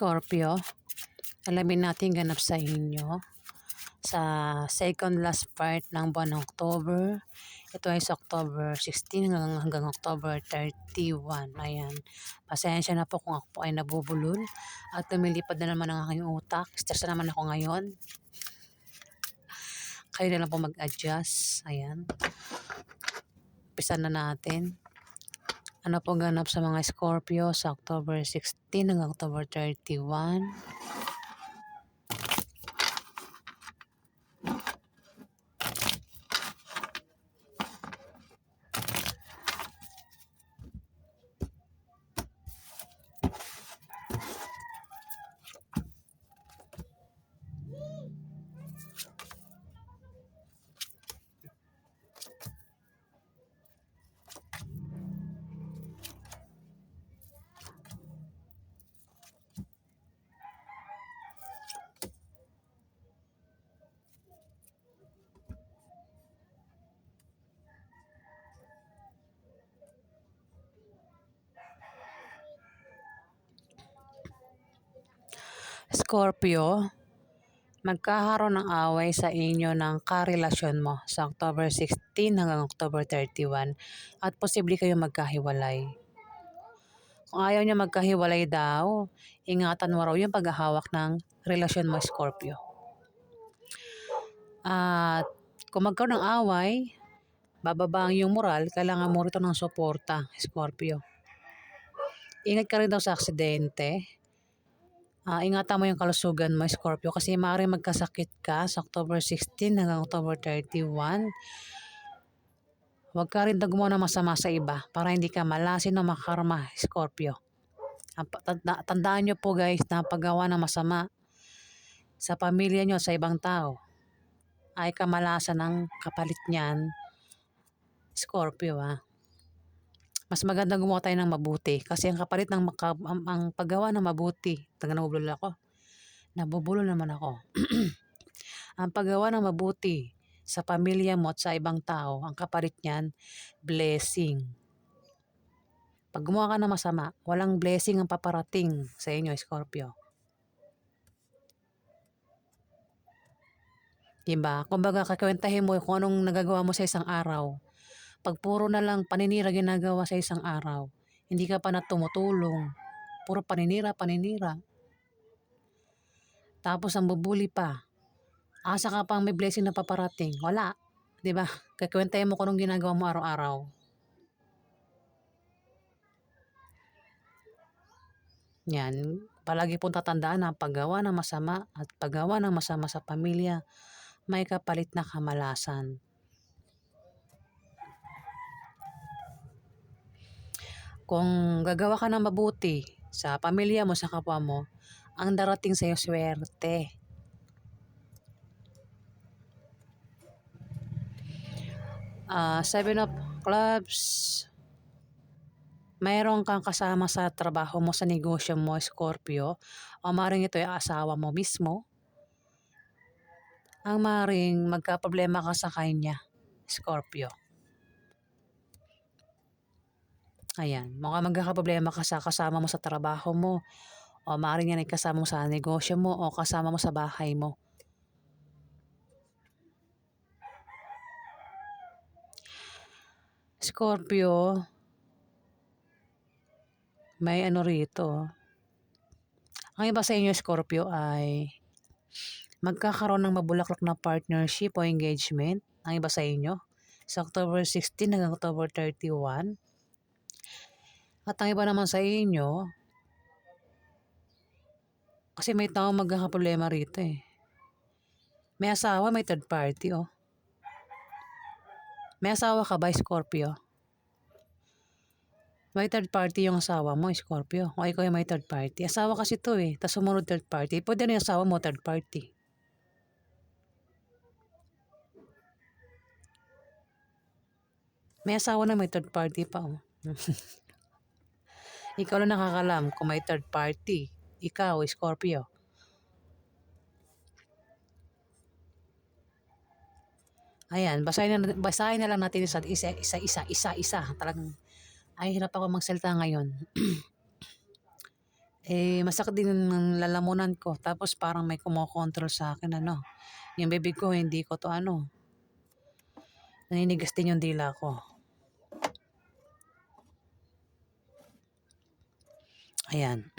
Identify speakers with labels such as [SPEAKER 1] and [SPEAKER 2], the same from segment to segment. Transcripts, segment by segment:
[SPEAKER 1] Scorpio, alamin natin ganap sa inyo sa second last part ng buwan ng October. Ito ay sa October 16 hanggang, October 31. Ayan. Pasensya na po kung ako po ay nabubulol at lumilipad na naman ang aking utak. Stress na naman ako ngayon. Kayo na lang po mag-adjust. Ayan. Pisan na natin. Ano po ganap sa mga Scorpio sa October 16 hanggang October 31? Scorpio, magkakaroon ng away sa inyo ng karelasyon mo sa October 16 hanggang October 31 at posible kayo magkahiwalay. Kung ayaw niya magkahiwalay daw, ingatan mo raw yung paghahawak ng relasyon mo, Scorpio. At kung magkaroon ng away, bababa ang iyong moral, kailangan mo rito ng suporta, Scorpio. Ingat ka rin daw sa aksidente. Ah, ingatan mo yung kalusugan mo, Scorpio, kasi maaaring magkasakit ka sa October 16 hanggang October 31. Huwag ka rin gumawa ng masama sa iba para hindi ka malasin o makarma, Scorpio. Pa- tanda- Tandaan nyo po guys na paggawa ng masama sa pamilya nyo, sa ibang tao, ay kamalasan ng kapalit niyan, Scorpio ah. Mas maganda gumawa tayo ng mabuti kasi ang kapalit ng maka, ang, ang paggawa ng mabuti, taga nabubulol ako. Nabubulol naman ako. ang paggawa ng mabuti sa pamilya mo at sa ibang tao, ang kapalit niyan, blessing. Pag gumawa ka ng masama, walang blessing ang paparating sa inyo, Scorpio. Diba? Kumbaga, kakwentahin mo kung anong nagagawa mo sa isang araw. Pag puro na lang paninira ginagawa sa isang araw, hindi ka pa na tumutulong. Puro paninira, paninira. Tapos ang bubuli pa. Asa ka pang may blessing na paparating. Wala. ba? Kakwentahin mo kung anong ginagawa mo araw-araw. Yan. Palagi pong tatandaan na paggawa ng masama at paggawa ng masama sa pamilya, may kapalit na kamalasan. Kung gagawa ka ng mabuti sa pamilya mo, sa kapwa mo, ang darating sa'yo swerte. Ah, seven of clubs. Mayroon kang kasama sa trabaho mo, sa negosyo mo, Scorpio. O maring ito ay asawa mo mismo. Ang maring magka-problema ka sa kanya, Scorpio. Ayan, mukhang magkakaproblema ka sa kasama mo sa trabaho mo. O maaaring yan ay kasama mo sa negosyo mo o kasama mo sa bahay mo. Scorpio, may ano rito. Ang iba sa inyo, Scorpio, ay magkakaroon ng mabulaklak na partnership o engagement. Ang iba sa inyo, sa October 16 hanggang October 31. At ang naman sa inyo, kasi may tao magkakaproblema rito eh. May asawa, may third party oh. May asawa ka ba, Scorpio? May third party yung asawa mo, Scorpio. O ikaw yung may third party. Asawa kasi to eh. Tapos sumunod third party. Pwede na yung asawa mo, third party. May asawa na may third party pa oh. Ikaw lang nakakalam kung may third party. Ikaw, Scorpio. Ayan, basahin na, basahin na lang natin isa, isa, isa, isa, isa. Talagang, ay, hirap ako magsalita ngayon. Eh, masakit din ng lalamunan ko. Tapos parang may kumokontrol sa akin, ano. Yung bibig ko, hindi ko to ano. Naninigas din yung dila ko. Ayan.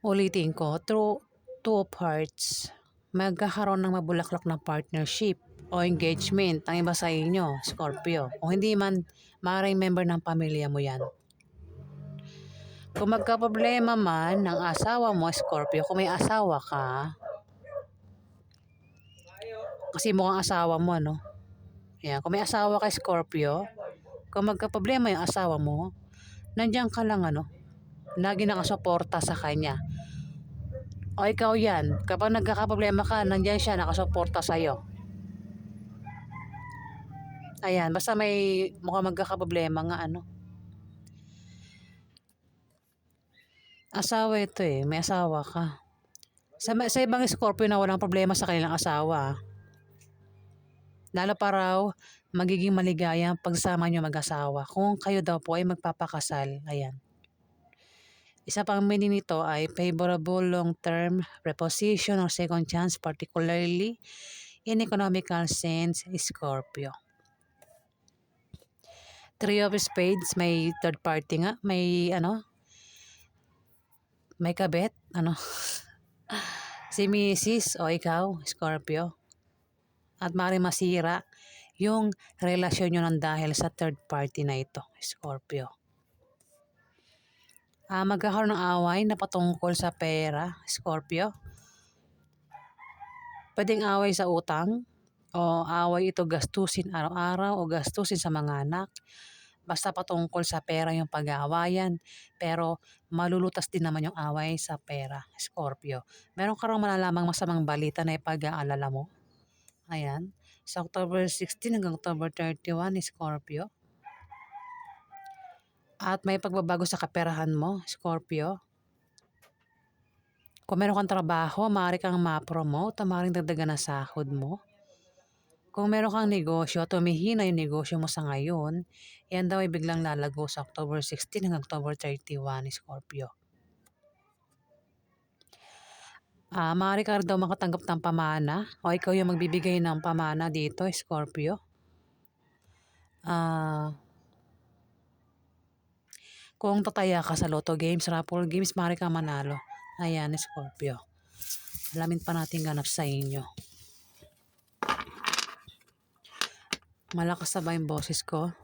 [SPEAKER 1] Ulitin ko, through two parts, magkakaroon ng mabulaklak na partnership o engagement ang iba sa inyo, Scorpio. Kung hindi man, maaaring member ng pamilya mo yan. Kung magka-problema man ng asawa mo, Scorpio, kung may asawa ka, kasi mukhang asawa mo, no? Yan, kung may asawa ka, Scorpio, kung magka-problema yung asawa mo, nandiyan ka lang, ano, lagi nakasuporta sa kanya. O ikaw yan, kapag nagkakaproblema ka, nandiyan siya, nakasuporta sa'yo. Ayan, basta may mukhang magkakaproblema nga, ano. Asawa ito eh, may asawa ka. Sa, sa ibang Scorpio na walang problema sa kanilang asawa, ah. Lalo pa raw magiging maligaya ang pagsama nyo mag-asawa kung kayo daw po ay magpapakasal. Ayan. Isa pang meaning nito ay favorable long-term reposition or second chance particularly in economical sense, Scorpio. Three of Spades, may third party nga, may ano, may kabet, ano, si Mrs. o ikaw, Scorpio. At maaaring masira yung relasyon nyo ng dahil sa third party na ito, Scorpio. Ah, magkakaroon ng away na patungkol sa pera, Scorpio. Pwedeng away sa utang o away ito gastusin araw-araw o gastusin sa mga anak. Basta patungkol sa pera yung pag-aawayan. Pero malulutas din naman yung away sa pera, Scorpio. Meron ka raw malalamang masamang balita na ipag-aalala mo. Ayan. Sa October 16 hanggang October 31, Scorpio. At may pagbabago sa kaperahan mo, Scorpio. Kung meron kang trabaho, maaari kang ma-promote, maaaring dagdagan na sahod mo. Kung meron kang negosyo, tumihina yung negosyo mo sa ngayon, yan daw ay biglang lalago sa October 16 hanggang October 31, Scorpio. Ah, maaari ka daw makatanggap ng pamana o ikaw yung magbibigay ng pamana dito, Scorpio. Ah, kung tataya ka sa Lotto Games, Raffle Games, maaari kang manalo. Ayan, Scorpio. Alamin pa natin ganap sa inyo. Malakas na ba yung boses ko?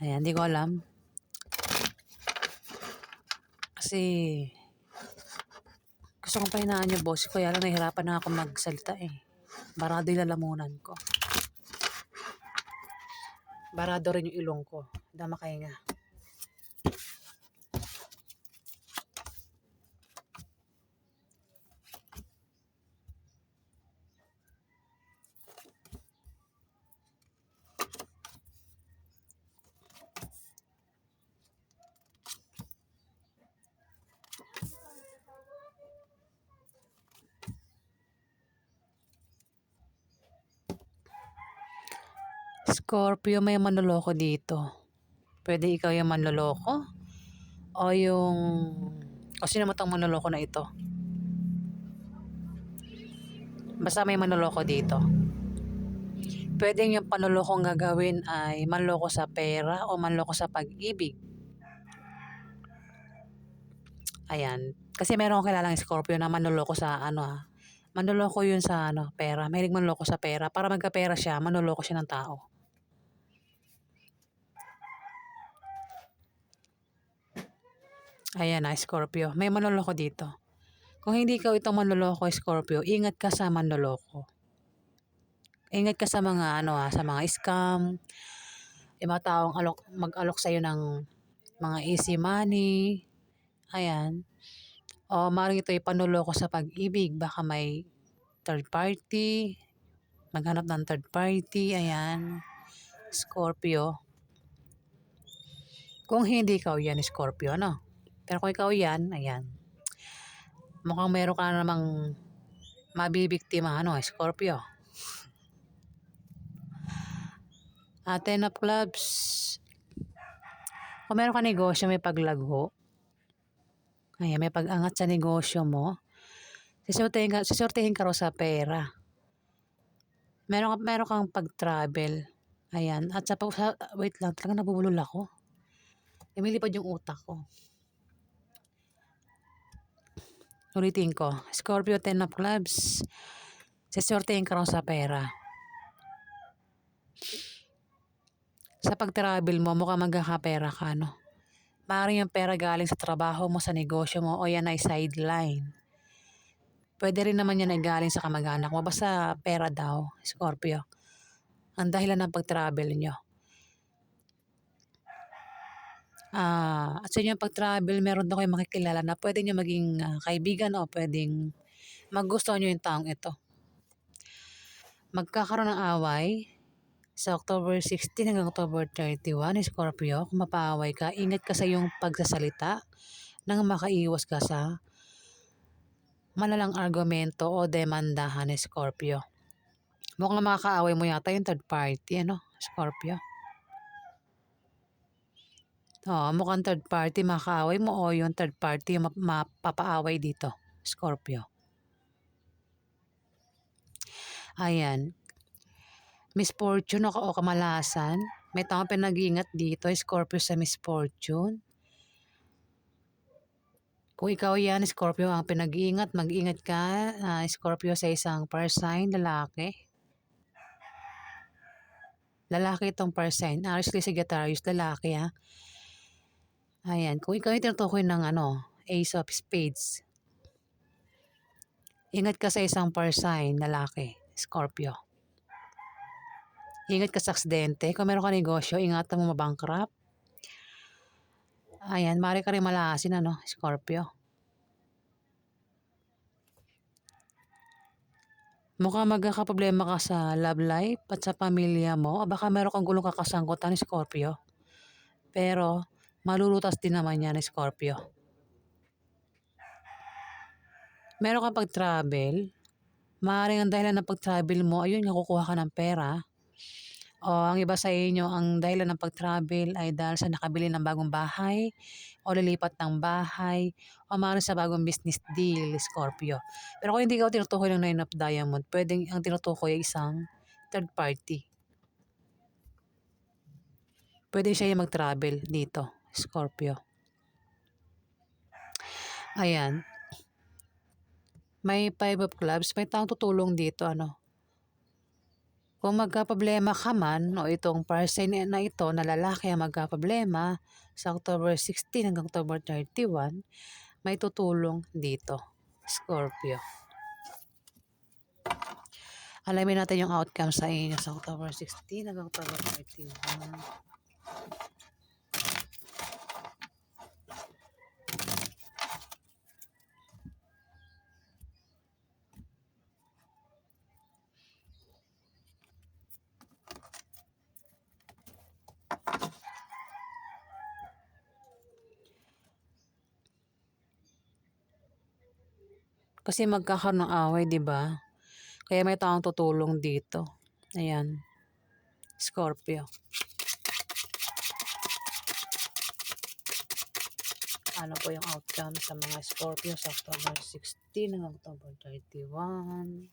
[SPEAKER 1] Ayan, di ko alam. Kasi gusto kong pahinaan yung boses ko, kaya lang nahihirapan na ako magsalita eh. Barado yung lalamunan ko. Barado rin yung ilong ko. Dama kayo nga. Scorpio, may manloloko dito. Pwede ikaw yung manloloko? O yung... O sino mo tong manloloko na ito? Basta may manloloko dito. Pwede yung panlolokong gagawin ay manloko sa pera o manloko sa pag-ibig. Ayan. Kasi meron akong kilalang Scorpio na manloloko sa ano ah. Manloloko yun sa ano, pera. Mahilig manloko sa pera. Para magkapera siya, manloloko siya ng tao. Ayan na, Scorpio. May manloloko dito. Kung hindi ikaw itong manloloko, Scorpio, ingat ka sa manloloko. Ingat ka sa mga ano ah, sa mga scam. Yung mga taong alok, mag-alok sa'yo ng mga easy money. Ayan. O maaaring ito ipanloloko sa pag-ibig. Baka may third party. Maghanap ng third party. Ayan. Scorpio. Kung hindi ikaw yan, Scorpio, no? Pero kung ikaw yan, ayan. Mukhang meron ka na namang mabibiktima, ano, Scorpio. Ah, ten of clubs. Kung meron kang negosyo, may paglago. Ayan, may pag-angat sa negosyo mo. Sisortehin ka, sisortehin ka sa pera. Meron, ka- meron kang pag-travel. Ayan. At sa, wait lang, talagang nabubulol ako. Lumilipad yung utak ko. Ulitin ko. Scorpio 10 of clubs. Sisortehin ka raw sa pera. Sa pag-travel mo, mukhang magkakapera ka, no? Maaaring yung pera galing sa trabaho mo, sa negosyo mo, o yan ay sideline. Pwede rin naman yan ay galing sa kamag-anak mo. Basta pera daw, Scorpio. Ang dahilan ng pag-travel nyo. Ah, at sa inyong pag-travel, meron daw kayo makikilala na pwede nyo maging ah, kaibigan o pwedeng magustuhan nyo yung taong ito. Magkakaroon ng away sa October 16 hanggang October 31, Scorpio. Kung mapaaway ka, ingat ka sa iyong pagsasalita nang makaiwas ka sa malalang argumento o demandahan ni Scorpio. Mukhang makakaaway mo yata yung third party, ano, Scorpio. Oo, mukhang third party makakaaway mo o yung third party yung map- mapapaaway dito, Scorpio. Ayan. Misfortune o, o kamalasan. May taong pinag-iingat dito, Scorpio sa misfortune. Kung ikaw yan, Scorpio, ang pinag-iingat, mag-ingat ka, ah, Scorpio, sa isang per sign, lalaki. Lalaki itong per sign. Aries, Sagittarius, lalaki ha. Ayan, kung ikaw yung tinutukoy ng ano, Ace of Spades. Ingat ka sa isang per sign, lalaki, Scorpio. Ingat ka sa aksidente. Kung meron ka negosyo, ingatan mo mabankrupt. Ayan, mari ka rin malasin, ano, Scorpio. Mukhang magkakaproblema ka sa love life at sa pamilya mo. O baka meron kang gulong kakasangkutan ni Scorpio. Pero, malulutas din naman yan Scorpio. Meron kang pag-travel. Maaaring ang dahilan ng pag-travel mo, ayun, nakukuha ka ng pera. O ang iba sa inyo, ang dahilan ng pag-travel ay dahil sa nakabili ng bagong bahay o lilipat ng bahay o maaaring sa bagong business deal, Scorpio. Pero kung hindi ka tinutukoy ng Nine of Diamond, pwedeng ang tinutukoy ay isang third party. Pwede siya yung mag-travel dito, Scorpio. Ayan. May five of clubs, may taong tutulong dito, ano. Kung magkaproblema ka man, o itong person na ito, na lalaki ang magkaproblema, sa October 16 hanggang October 31, may tutulong dito, Scorpio. Alamin natin yung outcome sa inyo sa October 16 hanggang October 31. Kasi magkakaroon ng away, 'di ba? Kaya may taong tutulong dito. Ayan. Scorpio. Ano po yung outcome sa mga Scorpio sa October 16 hanggang October 31?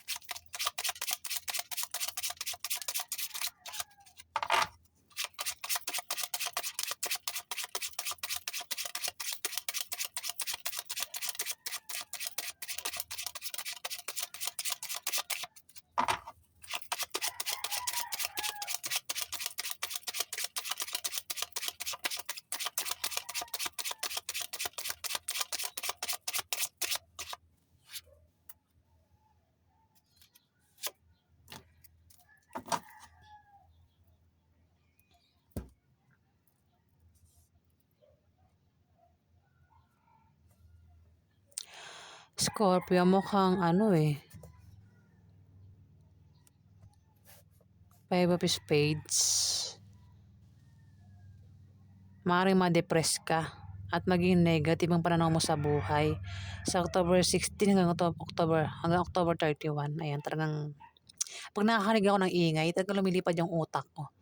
[SPEAKER 1] Scorpio mukhang ano eh. Five of Spades. Maaaring ma-depress ka at maging negative ang pananaw mo sa buhay. Sa October 16 hanggang Octo- October, hanggang October 31. Ayan, talagang pag nakakarinig ako ng ingay, talagang lumilipad yung utak ko.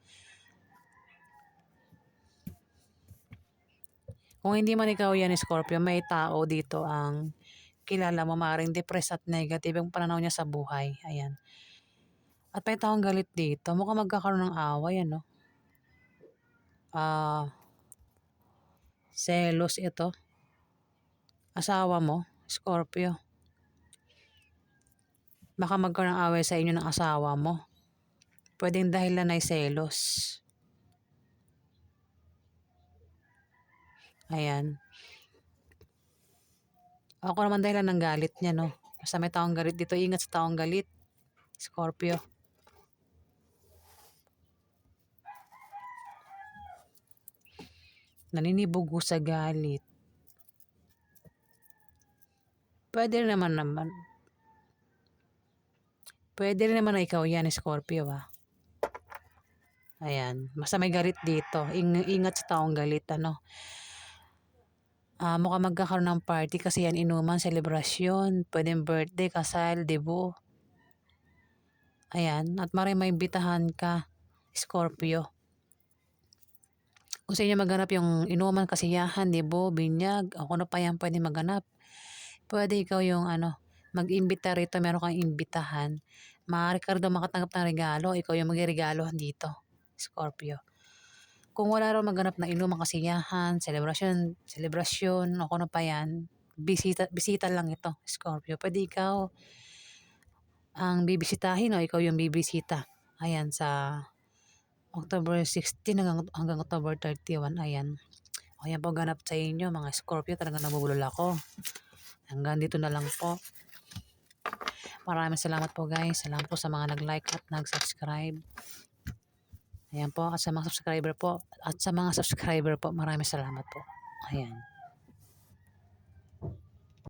[SPEAKER 1] Kung hindi man ikaw yan, Scorpio, may tao dito ang kilala mo, maaaring depressed at negative yung pananaw niya sa buhay. Ayan. At may taong galit dito. Mukhang magkakaroon ng away, ano? Ah, selos ito. Asawa mo, Scorpio. Baka magkaroon ng away sa inyo ng asawa mo. Pwedeng dahilan ay selos. Ayan. Ako naman dahilan ng galit niya, no? Basta may taong galit dito. Ingat sa taong galit. Scorpio. Naninibugo sa galit. Pwede naman naman. Pwede rin naman na ikaw yan, Scorpio, ah. Ayan. Basta may galit dito. Ing- ingat sa taong galit, ano. Ah, mukhang magkakaroon ng party kasi yan inuman, selebrasyon, pwedeng birthday, kasal, debut. Ayan, at maray may imbitahan ka, Scorpio. Kung sa inyo maganap yung inuman, kasiyahan, debut, binyag, o kung ano pa yan pwede maganap. Pwede ikaw yung ano, mag-imbita rito, meron kang imbitahan. Maaari ka rin makatanggap ng regalo, ikaw yung mag-regalo dito, Scorpio. Kung wala raw maganap na inuman kasiyahan, selebrasyon, selebrasyon, o kung ano pa yan, bisita, bisita lang ito, Scorpio. Pwede ikaw ang bibisitahin o ikaw yung bibisita. Ayan, sa October 16 hanggang, hanggang October 31. Ayan. O yan po ganap sa inyo, mga Scorpio. Talagang nabubulol ako. Hanggang dito na lang po. Maraming salamat po guys. Salamat po sa mga nag-like at nag-subscribe. Ayan po. At sa mga subscriber po. At sa mga subscriber po, maraming salamat po. Ayan.